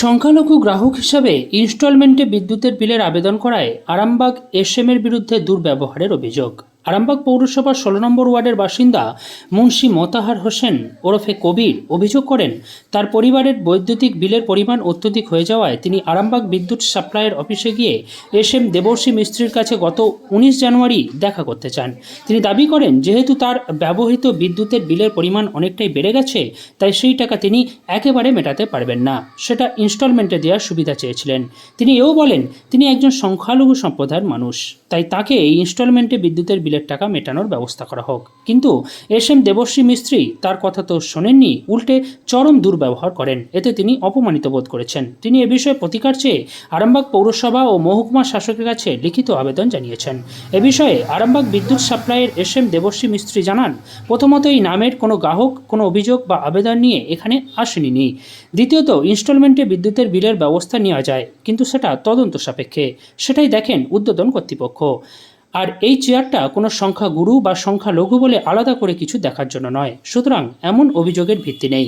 সংখ্যালঘু গ্রাহক হিসাবে ইনস্টলমেন্টে বিদ্যুতের বিলের আবেদন করায় আরামবাগ এসএমের বিরুদ্ধে দুর্ব্যবহারের অভিযোগ। আরামবাগ পৌরসভার ষোলো নম্বর ওয়ার্ডের বাসিন্দা মুন্সি মোতাহার হোসেন ওরফে কবির অভিযোগ করেন, তার পরিবারের বৈদ্যুতিক বিলের পরিমাণ অত্যধিক হয়ে যাওয়ায় তিনি আরামবাগ বিদ্যুৎ সাপ্লাইয়ের অফিসে গিয়ে এস এম দেবর্ষী মিস্ত্রির কাছে গত উনিশ জানুয়ারি দেখা করতে চান। তিনি দাবি করেন, যেহেতু তার ব্যবহৃত বিদ্যুতের বিলের পরিমাণ অনেকটাই বেড়ে গেছে, তাই সেই টাকা তিনি একেবারে মেটাতে পারবেন না। সেটা ইনস্টলমেন্টে দেওয়ার সুবিধা চেয়েছিলেন। তিনি এও বলেন, তিনি একজন সংখ্যালঘু সম্প্রদায়ের মানুষ, তাই তাকে এই ইনস্টলমেন্টে বিদ্যুতের বিলের টাকা মেটানোর ব্যবস্থা করা হোক। কিন্তু এস এম দেবশ্রী মিস্ত্রি তার কথা তো শোনেননি, উল্টে চরম দুর্ব্যবহার করেন। এতে তিনি অপমানিত বোধ করেছেন। তিনি এ বিষয়ে প্রতিকার চেয়ে আরামবাগ পৌরসভা ও মহকুমা শাসকের কাছে লিখিত আবেদন জানিয়েছেন। এ বিষয়ে আরামবাগ বিদ্যুৎ সাপ্লাইয়ের এস এম দেবশ্রী মিস্ত্রি জানান প্রথমত এই নামের কোনো গ্রাহক কোনো অভিযোগ বা আবেদন নিয়ে এখানে আসেনি। দ্বিতীয়ত, ইনস্টলমেন্টে বিদ্যুতের বিলের ব্যবস্থা নেওয়া যায়, কিন্তু সেটা তদন্ত সাপেক্ষে। সেটাই দেখেন উদ্বোধন কর্তৃপক্ষ। আর এই চেয়ারটা কোনো সংখ্যা গুরু বা সংখ্যা লঘু বলে আলাদা করে কিছু দেখার জন্য নয়। সুতরাং এমন অভিযোগের ভিত্তি নেই।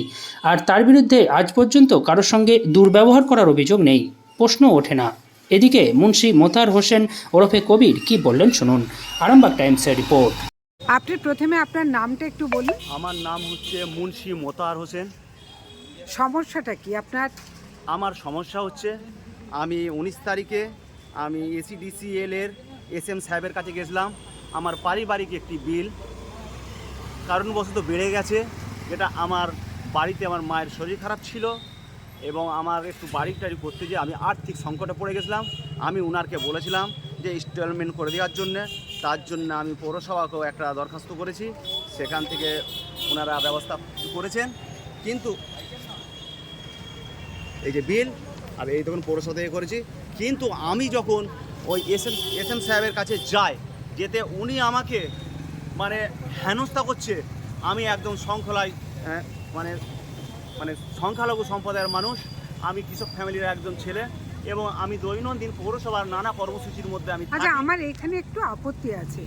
আর তার বিরুদ্ধে আজ পর্যন্ত কারোর সঙ্গে দুর্ব্যবহার করার অভিযোগ নেই। প্রশ্ন ওঠে না। এদিকে মুন্সি মোতার হোসেন ওরফে কবির কি বললেন শুনুন। আরামবাগ টাইমসের রিপোর্ট। আপনি প্রথমে আপনার নামটা একটু বলুন। আমার নাম হচ্ছে মুন্সি মোতাহার হোসেন। সমস্যাটা কি আপনার? আমার সমস্যা হচ্ছে আমি উনিশ তারিখে আমি এসিডিসিএল এর এস এম সাহেবের কাছে গেছিলাম। আমার পারিবারিক একটি বিল কারণবশত বেড়ে গেছে, যেটা আমার বাড়িতে আমার মায়ের শরীর খারাপ ছিল এবং আমার একটু বাড়ি টাড়ি করতে গিয়ে আমি আর্থিক সংকটে পড়ে গেছিলাম। আমি উনারকে বলেছিলাম যে ইনস্টলমেন্ট করে দেওয়ার জন্যে, তার জন্য আমি পৌরসভাকেও একটা দরখাস্ত করেছি। সেখান থেকে ওনারা ব্যবস্থা করেছেন। কিন্তু এই যে বিল, আর এই তখন পৌরসভা থেকে করেছি। কিন্তু আমি যখন ওই এস এম এস এম সাহেবের কাছে যাই যেতে উনি আমাকে মানে হেনস্থা করছে। আমি একদম শৃঙ্খলায় মানে মানে সংখ্যালঘু সম্প্রদায়ের মানুষ আমি কৃষক ফ্যামিলির একজন ছেলে এবং আমি দৈনন্দিন পৌরসভার নানা কর্মসূচির মধ্যে আমি আচ্ছা আমার এখানে একটু আপত্তি আছে।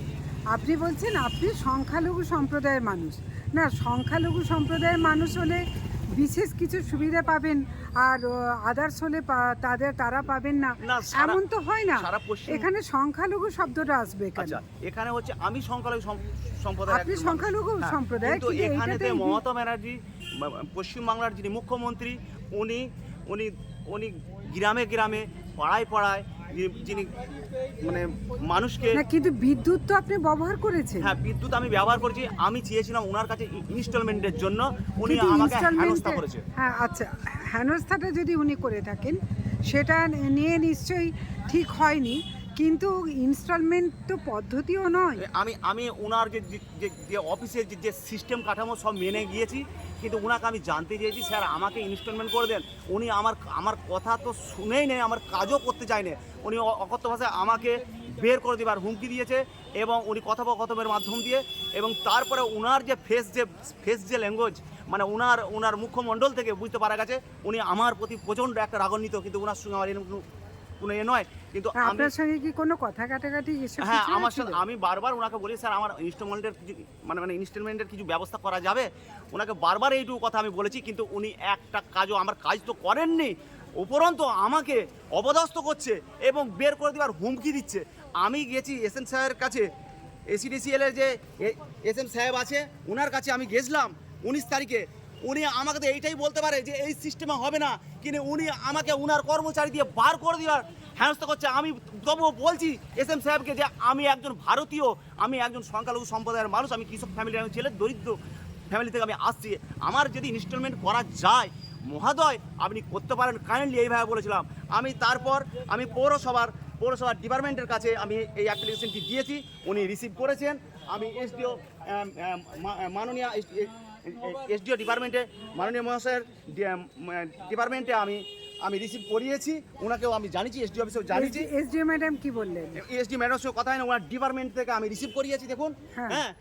আপনি বলছেন আপনি সংখ্যালঘু সম্প্রদায়ের মানুষ। না সংখ্যালঘু সম্প্রদায়ের মানুষ হলে বিশেষ কিছু সুবিধা পাবেন আর আদার্স হলে তাদের তারা পাবেন না। এমন তো হয় না। এখানে সংখ্যালঘু শব্দটা আসবে আচ্ছা এখানে হচ্ছে আমি সংখ্যালঘু সম্প্রদায় আপনি সংখ্যালঘু হ্যাঁ, সম্প্রদায়, কিন্তু এখানেতে মমতা ব্যানার্জি পশ্চিমবাংলার যিনি মুখ্যমন্ত্রী উনি উনি উনি গ্রামে গ্রামে পাড়ায় পাড়ায় যিনি- মানে মানুষকে না কিন্তু বিদ্যুৎ তো আপনি ব্যবহার করেছেন। হ্যাঁ বিদ্যুৎ আমি ব্যবহার করেছি আমি চেয়েছিলাম ওনার কাছে ইনস্টলমেন্টের জন্য উনি আমাকে হেনস্থা করেছে। হ্যাঁ আচ্ছা হেনস্থাটা যদি উনি করে থাকেন সেটা নিয়ে নিশ্চয়ই ঠিক হয়নি। কিন্তু ইনস্টলমেন্ট তো পদ্ধতিও নয়। আমি আমি ওনার যে, যে- অফিসের যে যে সিস্টেম কাঠামো সব মেনে গিয়েছি, কিন্তু ওনাকে আমি জানতে চেয়েছি, স্যার, আমাকে ইনস্টলমেন্ট করে দেন। উনি আমার আমার কথা তো শুনেই নেই আমার কাজও করতে চায় না। উনি অকথ্য ভাষায় আমাকে বের করে দেবার হুমকি দিয়েছে এবং উনি কথোপকথনের মাধ্যম দিয়ে এবং তারপরে ওনার যে ফেস যে ফেস যে ল্যাঙ্গুয়েজ মানে ওনার ওনার মুখ্যমণ্ডল থেকে বুঝতে পারা গেছে, উনি আমার প্রতি প্রচণ্ড একটা রাগান্বিত, কিন্তু ওনার সঙ্গে আমার এরকম কোনো- এ নয়। কিন্তু তা আপনার সঙ্গে কি কোনো কথা কাটাকাটি হ্যাঁ আমার? সাথে আমি বারবার ওনাকে বলি স্যার আমার ইনস্টলমেন্টের কিছু মানে মানে ইনস্টলমেন্টের কিছু ব্যবস্থা করা যাবে? ওনাকে বারবার এইটুকু কথা আমি বলেছি কিন্তু উনি একটা কাজও আমার কাজ তো করেননি উপরন্তু আমাকে অপদস্থ করছে এবং বের করে দেওয়ার হুমকি দিচ্ছে। আমি গেছি এস এম সাহেবের কাছে এসিডিসিএল এর যে এস এম সাহেব আছে ওনার কাছে আমি গেছিলাম উনিশ তারিখে। উনি আমাকে তো এইটাই বলতে পারে যে এই সিস্টেমে হবে না। কিন্তু উনি আমাকে উনার কর্মচারী দিয়ে বার করে দেওয়ার হেনস্থা করছে। আমি তবুও বলছি এস এম সাহেবকে যে আমি একজন ভারতীয়, আমি একজন সংখ্যালঘু সম্প্রদায়ের মানুষ, আমি কৃষক ফ্যামিলির একজন ছেলে, দরিদ্র ফ্যামিলি থেকে আমি আসছি। আমার যদি ইনস্টলমেন্ট করা যায়, মহাদয়, আপনি করতে পারেন কাইন্ডলি এইভাবে বলেছিলাম। আমি তারপর আমি পৌরসভার পৌরসভার ডিপার্টমেন্টের কাছে আমি এই অ্যাপ্লিকেশনটি দিয়েছি। উনি রিসিভ করেছেন। আমি এসডিও মাননীয় এসডিও ডিপার্টমেন্টে মাননীয় মহাশয়ের ডিপার্টমেন্টে আমি আমি রিসিভ করিয়েছি ওনাকেও আমি জানিয়েছি এসডি অফিসেও জানিয়েছি। এসডিও ম্যাডাম কি বললেন? এসডি ম্যাডামের সঙ্গে কথা হয় না ওনার ডিপার্টমেন্ট থেকে আমি রিসিভ করিয়েছি দেখুন হ্যাঁ। হ্যাঁ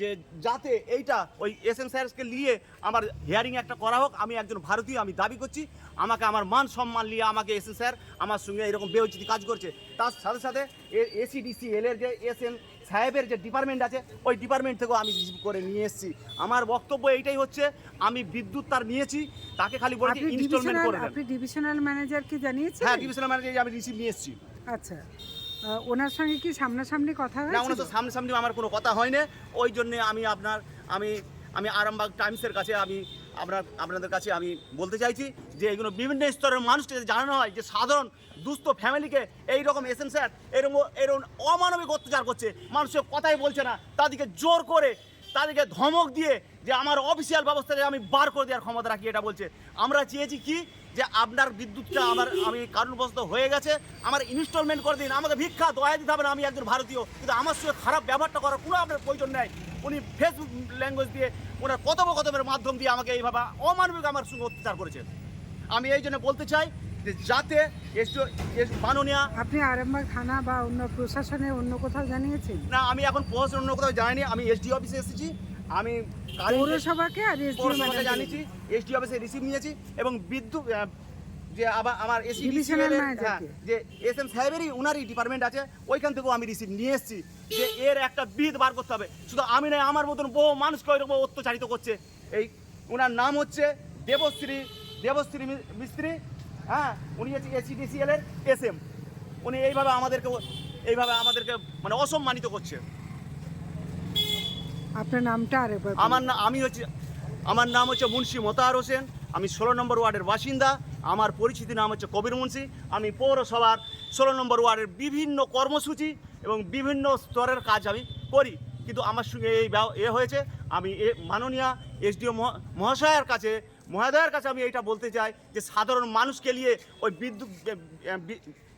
যে যাতে এইটা ওই এস এম স্যারকে নিয়ে আমার হিয়ারিং একটা করা হোক আমি একজন ভারতীয় আমি দাবি করছি আমাকে আমার মান সম্মান নিয়ে আমাকে এস এম স্যার আমার সঙ্গে এরকম বেউচিতি কাজ করছে। তার সাথে সাথে এসিডিসি এল এর যে এস এম সাহেবের যে ডিপার্টমেন্ট আছে ওই ডিপার্টমেন্ট থেকেও আমি রিসিভ করে নিয়ে এসেছি। আমার বক্তব্য এইটাই হচ্ছে আমি বিদ্যুৎ তার নিয়েছি তাকে খালি বলেছি আপনি ইনস্টলমেন্ট করে দেন। আপনি ডিভিশনাল ম্যানেজারকে জানিয়েছেন? হ্যাঁ ডিভিশনাল ম্যানেজার আমি রিসিভ নিয়ে এসেছি। আচ্ছা। ওনার সঙ্গে কি সামনাসামনি কথা না ওনার তো সামনাসামনি আমার কোনো কথা হয়নি। ওই জন্যে আমি আপনার আমি আমি আরামবাগ টাইমসের কাছে আমি আপনার আপনাদের কাছে আমি বলতে চাইছি যে এগুলো বিভিন্ন স্তরের মানুষকে জানানো হয় যে সাধারণ, দুস্থ ফ্যামিলিকে এই রকম স্যার এরকম এরকম অমানবিক অত্যাচার করছে। মানুষের কথাই বলছে না। তাদেরকে জোর করে, তাদেরকে ধমক দিয়ে যে আমার অফিসিয়াল ব্যবস্থাকে আমি বার করে দেওয়ার ক্ষমতা রাখি এটা বলছে। আমরা চেয়েছি কি যে আপনার বিদ্যুৎটা আমার আমি কারণবশত হয়ে গেছে। আমার ইনস্টলমেন্ট করে দিন। আমাকে ভিক্ষা, দয়া দিতে হবে না। আমি একজন ভারতীয়। কিন্তু আমার সঙ্গে খারাপ ব্যবহারটা করার কোনো আপনার প্রয়োজন নেই। উনি ফেসবুক ল্যাঙ্গুয়েজ দিয়ে ওনার কথোপকথনের মাধ্যম দিয়ে আমাকে এইভাবে অমানবিক আমার সঙ্গে অত্যাচার করেছে আমি এই জন্য বলতে চাই যে যাতে মাননীয় আপনি আরামবাগ থানা বা অন্য প্রশাসনে অন্য কোথাও জানিয়েছেন? না আমি এখন প্রশাসন অন্য কোথাও জানিনি আমি এসডি অফিসে এসেছি। আমি পৌরসভাকে আর। জানিয়েছি এসডি অফিসে রিসিভ নিয়েছি এবং বিদ্যুৎ যে আবার আমার এসি manager-কে। যে এস এম সাহেবেরই ওনারই ডিপার্টমেন্ট আছে ওইখান থেকেও আমি রিসিভ নিয়ে এসেছি যে এর একটা বিদ বার করতে হবে। শুধু আমি নয় আমার মতন বহু মানুষকে ওইরকম অত্যাচারিত করছে। এই ওনার নাম হচ্ছে দেবশ্রী দেবশ্রী মিস্ত্রি হ্যাঁ উনি হচ্ছে এসিডিসিএল এর এস এম। উনি এইভাবে আমাদেরকে এইভাবে আমাদেরকে মানে অসম্মানিত করছে। আপনার নামটা আরেকবার। আমার না আমি হচ্ছে আমার নাম হচ্ছে মুন্সি মোতাহার হোসেন আমি ষোলো নম্বর ওয়ার্ডের বাসিন্দা। আমার পরিচিতি নাম হচ্ছে কবির মুন্সি। আমি পৌরসভার ষোলো নম্বর ওয়ার্ডের বিভিন্ন কর্মসূচি এবং বিভিন্ন স্তরের কাজ আমি করি। কিন্তু আমার সঙ্গে এই এ হয়েছে, আমি এ মাননীয় এসডিও মহাশয়ের কাছে, মহোদয়ের কাছে আমি এইটা বলতে চাই যে সাধারণ মানুষকে নিয়ে ওই বিদ্যুৎ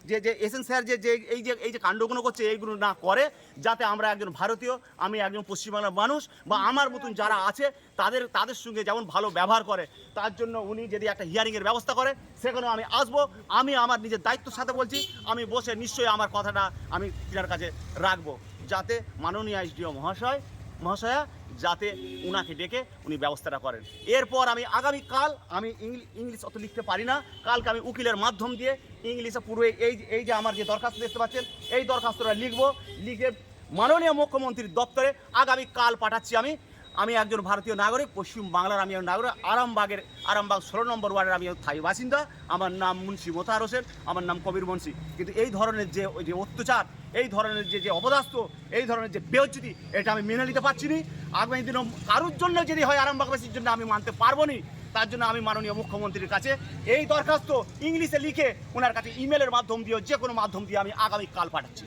যে যে এসেন স্যার যে যে, এই যে এই যে কাণ্ডগুলো করছে, এইগুলো না করে, যাতে আমরা একজন ভারতীয়, আমি একজন পশ্চিমবাংলার মানুষ বা আমার মতন যারা আছে, তাদের তাদের সঙ্গে যেমন ভালো ব্যবহার করে, তার জন্য উনি যদি একটা হিয়ারিংয়ের ব্যবস্থা করে, সেখানেও আমি আসব। আমি আমার নিজের দায়িত্বের সাথে বলছি, আমি বসে নিশ্চয়ই আমার কথাটা আমি তিনার কাছে রাখব, যাতে মাননীয় এসডিও মহাশয়, মহাশয়া, যাতে উনাকে ডেকে উনি ব্যবস্থাটা করেন। এরপর আমি আগামীকাল আমি ইংলিশ অত লিখতে পারি না, কালকে আমি উকিলের মাধ্যম দিয়ে ইংলিশে পুরো এই এই যে আমার যে দরখাস্ত দেখতে পাচ্ছেন, এই দরখাস্তটা লিখব। লিখে মাননীয় মুখ্যমন্ত্রীর দপ্তরে আগামীকাল পাঠাচ্ছি আমি। আমি একজন ভারতীয় নাগরিক, পশ্চিম বাংলার আমি একজন নাগরিক, আরামবাগের আরামবাগ ষোলো নম্বর ওয়ার্ডের আমি স্থায়ী বাসিন্দা। আমার নাম মুন্সি মোতাহার হোসেন, আমার নাম কবির মুন্সি। কিন্তু এই ধরনের যে ওই যে অত্যাচার, এই ধরনের যে যে অপদাস্ত এই ধরনের যে বেহচ্যুতি এটা আমি মেনে নিতে পারছি না। আগামী দিনও কারোর জন্য যদি হয় আরামবাগবাসীর জন্য আমি মানতে পারব না তার জন্য আমি মাননীয় মুখ্যমন্ত্রীর কাছে এই দরখাস্ত ইংলিশে লিখে ওনার কাছে ইমেলের মাধ্যম দিয়ে যে কোনো মাধ্যম দিয়ে আমি আগামীকাল পাঠাচ্ছি।